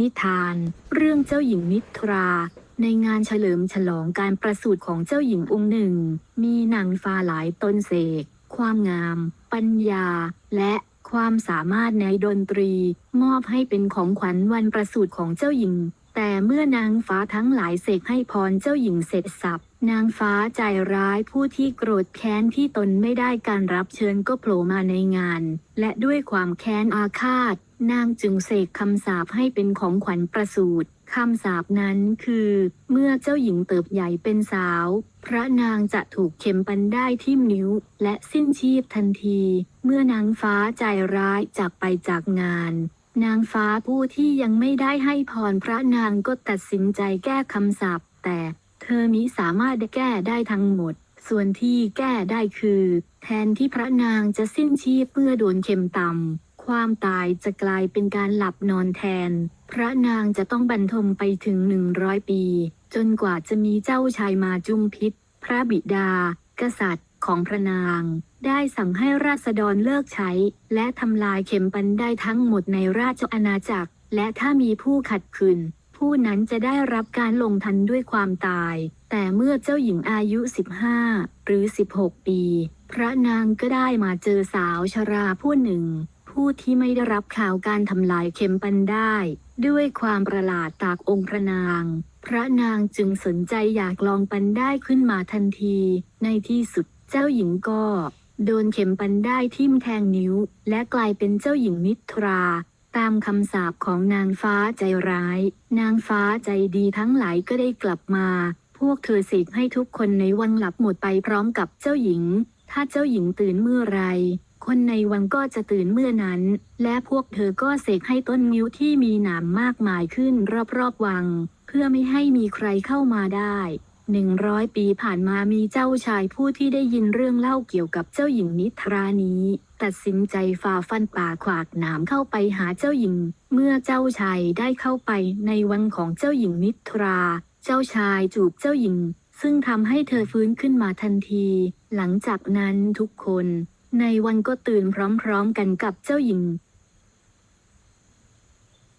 นิทาน เรื่องเจ้าหญิงนิทรา ในงานเฉลิมฉลองการประสูติของเจ้าหญิงองค์หนึ่ง มีนางฟ้าหลายตนเสก ความงาม ปัญญา และความสามารถในดนตรี มอบให้เป็นของขวัญวันประสูติของเจ้าหญิง แต่เมื่อนางฟ้าทั้งหลายเสกให้พรเจ้าหญิงเสร็จสับนางฟ้าใจร้ายผู้ที่โกรธแค้นที่ตนไม่ได้การรับเชิญก็โผล่มาในงาน และด้วยความแค้นอาฆาต นางจึงเสกคำสาปให้เป็นของขวัญประสูติคำสาปนั้นคือ เมื่อเจ้าหญิงเติบใหญ่เป็นสาว พระนางจะถูกเข็มปันได้ทิ่มนิ้ว และสิ้นชีพทันที เมื่อนางฟ้าใจร้ายจากไปจากงาน นางฟ้าผู้ที่ยังไม่ได้ให้พรพระนางก็ตัดสินใจแก้คำสาปแต่เธอมิสามารถแก้ได้ทั้งหมด ส่วนที่แก้ได้คือ แทนที่พระนางจะสิ้นชีพเมื่อโดนเข็มต่ำ ความตายจะกลายเป็นการหลับนอนแทน พระนางจะต้องบรรทมไปถึงหนึ่งร้อยปี จนกว่าจะมีเจ้าชายมาจุมพิษ พระบิดา กษัตริย์ของพระนาง ได้สั่งให้ราษฎรเลิกใช้ และทำลายเข็มปันได้ทั้งหมดในราชอาณาจักร และถ้ามีผู้ขัดขืนผู้นั้นจะได้รับการลงทันด้วยความตาย แต่เมื่อเจ้าหญิงอายุ 15 หรือ 16 ปี พระนางก็ได้มาเจอสาวชราผู้หนึ่ง ผู้ที่ไม่ได้รับข่าวการทำลายเข็มปันได้ ด้วยความประหลาดตากองค์พระนาง พระนางจึงสนใจอยากลองปันได้ขึ้นมาทันที ในที่สุดเจ้าหญิงก็ โดนเข็มปันได้ทิ่มแทงนิ้ว และกลายเป็นเจ้าหญิงนิทราตามคำสาปของนางฟ้าใจร้าย นางฟ้าใจดีทั้งหลายก็ได้กลับมา พวกเธอเสกให้ทุกคนในวังหลับหมดไปพร้อมกับเจ้าหญิง ถ้าเจ้าหญิงตื่นเมื่อไร คนในวังก็จะตื่นเมื่อนั้น และพวกเธอก็เสกให้ต้นงิ้วที่มีหนามมากมายขึ้นรอบๆวัง เพื่อไม่ให้มีใครเข้ามาได้หนึ่งร้อยปีผ่านมามีเจ้าชายผู้ที่ได้ยินเรื่องเล่าเกี่ยวกับเจ้าหญิงนิทรานี้ ตัดสินใจฝ่าฟันป่าขวากหนามเข้าไปหาเจ้าหญิง เมื่อเจ้าชายได้เข้าไปในวังของเจ้าหญิงนิทรา เจ้าชายจูบเจ้าหญิง ซึ่งทำให้เธอฟื้นขึ้นมาทันที หลังจากนั้นทุกคน ในวันก็ตื่นพร้อมๆกันกับเจ้าหญิง